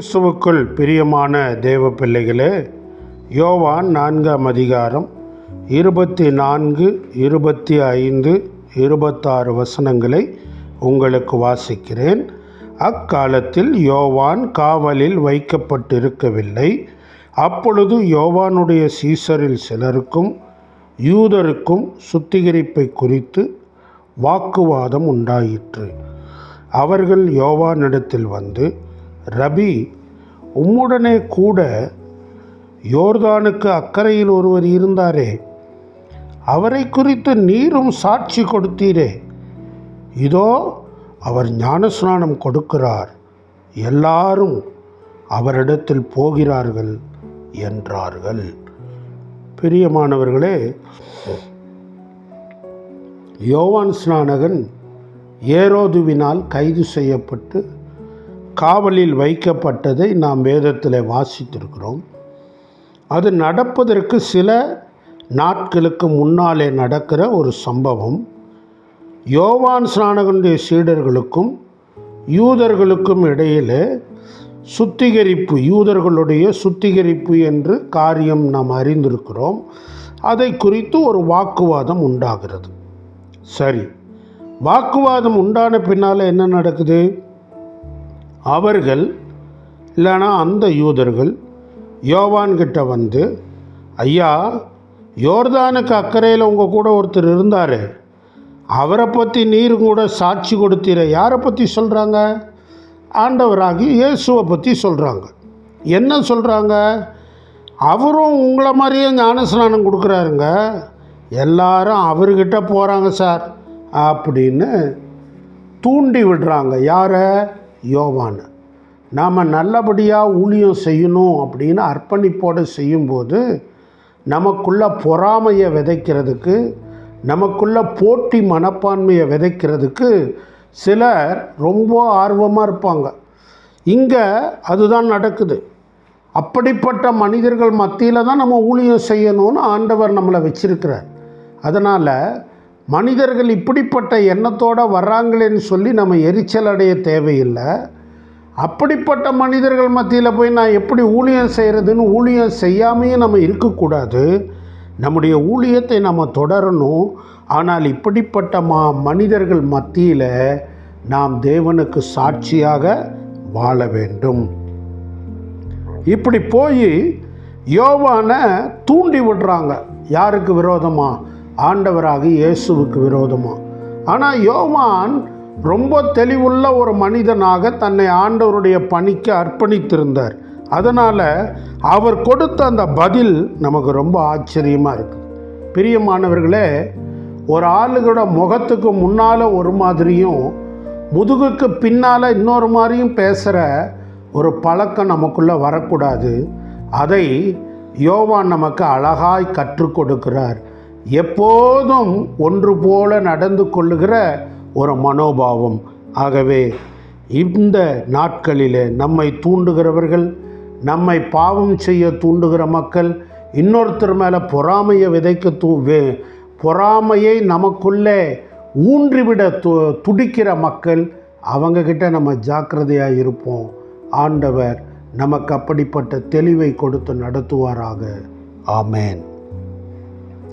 கிறிஸ்துவுக்குள் பிரியமான தேவ பிள்ளைகளே யோவான் நான்காம் அதிகாரம் இருபத்தி நான்கு இருபத்தி ஐந்து இருபத்தாறு வசனங்களை உங்களுக்கு வாசிக்கிறேன். அக்காலத்தில் யோவான் காவலில் வைக்கப்பட்டிருக்கவில்லை. அப்பொழுது யோவானுடைய சீசரில் சிலருக்கும் யூதருக்கும் சுத்திகரிப்பை குறித்து வாக்குவாதம் உண்டாயிற்று. அவர்கள் யோவானிடத்தில் வந்து ரபி உம்முடனே கூட யோர்தானுக்கு அக்கறையில் ஒருவர் இருந்தாரே அவரை குறித்து நீரும் சாட்சி கொடுத்தீரே. இதோ அவர் ஞானஸ்நானம் கொடுக்கிறார். எல்லாரும் அவரிடத்தில் போகிறார்கள் என்றார்கள். பிரியமானவர்களே யோவான் ஸ்நானகன் ஏரோதுவினால் கைது செய்யப்பட்டு காவலில் வைக்கப்பட்டதை நாம் வேதத்தில் வாசித்திருக்கிறோம். அது நடப்பதற்கு சில நாட்களுக்கு முன்னாலே நடக்கிற ஒரு சம்பவம். யோவான் ஸ்நானகனுடைய சீடர்களுக்கும் யூதர்களுக்கும் இடையிலே சுத்திகரிப்பு யூதர்களுடைய சுத்திகரிப்பு என்று காரியம் நாம் அறிந்திருக்கிறோம். அதை குறித்து ஒரு வாக்குவாதம் உண்டாகிறது. சரி வாக்குவாதம் உண்டான பின்னால் என்ன நடக்குது? அவர்கள் இல்லைனா அந்த யூதர்கள் யோவான்கிட்ட வந்து ஐயா யோர்தானுக்கு அக்கறையில் உங்கள் கூட ஒருத்தர் இருந்தார். அவரை பற்றி நீர் கூட சாட்சி கொடுத்தீர. யாரை பற்றி சொல்கிறாங்க ஆண்டவராகி இயேசுவை பற்றி சொல்கிறாங்க என்ன சொல்கிறாங்க அவரும் உங்களை மாதிரியே ஞானஸ்நானம் கொடுக்குறாருங்க. எல்லாரும் அவர்கிட்ட போகிறாங்க சார். அப்படின்னு தூண்டி விடுறாங்க. யாரை? யோவான். நாம் நல்லபடியாக ஊழியம் செய்யணும் அப்படின்னு அர்ப்பணிப்போடு செய்யும்போது நமக்குள்ள பொறாமையை விதைக்கிறதுக்கு நமக்குள்ள போட்டி மனப்பான்மையை விதைக்கிறதுக்கு சிலர் ரொம்ப ஆர்வமாக இருப்பாங்க. இங்கே அதுதான் நடக்குது. அப்படிப்பட்ட மனிதர்கள் மத்தியில் தான் நம்ம ஊழியம் செய்யணும்னு ஆண்டவர் நம்மளை வச்சிருக்கிறார். அதனால் மனிதர்கள் இப்படிப்பட்ட எண்ணத்தோடு வர்றாங்களேன்னு சொல்லி நம்ம எரிச்சல் அடைய தேவையில்லை. அப்படிப்பட்ட மனிதர்கள் மத்தியில் போய் நான் எப்படி ஊழியம் செய்கிறதுன்னு ஊழியம் செய்யாமையே நம்ம இருக்கக்கூடாது. நம்முடைய ஊழியத்தை நம்ம தொடரணும். ஆனால் இப்படிப்பட்ட மா மனிதர்கள் மத்தியில் நாம் தேவனுக்கு சாட்சியாக வாழ வேண்டும். இப்படி போய் யோவான தூண்டி விடுறாங்க. யாருக்கு விரோதமாக ஆண்டவராக இயேசுவுக்கு விரோதமாக ஆனால் யோவான் ரொம்ப தெளிவுள்ள ஒரு மனிதனாக தன்னை ஆண்டவருடைய பணிக்கு அர்ப்பணித்திருந்தார். அதனால் அவர் கொடுத்த அந்த பதில் நமக்கு ரொம்ப ஆச்சரியமாக இருக்குது பிரியமானவர்களே ஒரு ஆளுகளோட முகத்துக்கு முன்னால் ஒரு மாதிரியும் முதுகுக்கு பின்னால் இன்னொரு மாதிரியும் பேசுகிற ஒரு பழக்கம் நமக்குள்ளே வரக்கூடாது. அதை யோவான் நமக்கு அழகாய் கற்றுக் கொடுக்கிறார். எப்போதும் ஒன்று போல நடந்து கொள்ளுகிற ஒரு மனோபாவம். ஆகவே இந்த நாட்களில் நம்மை தூண்டுகிறவர்கள் நம்மை பாவம் செய்ய தூண்டுகிற மக்கள் இன்னொருத்தர் மேலே பொறாமையை விதைக்க தூ பொறாமையை நமக்குள்ளே ஊன்றிவிட து துடிக்கிற மக்கள் அவங்கக்கிட்ட நம்ம ஜாக்கிரதையாக இருப்போம். ஆண்டவர் நமக்கு அப்படிப்பட்ட தெளிவை கொடுத்து நடத்துவாராக. ஆமேன்.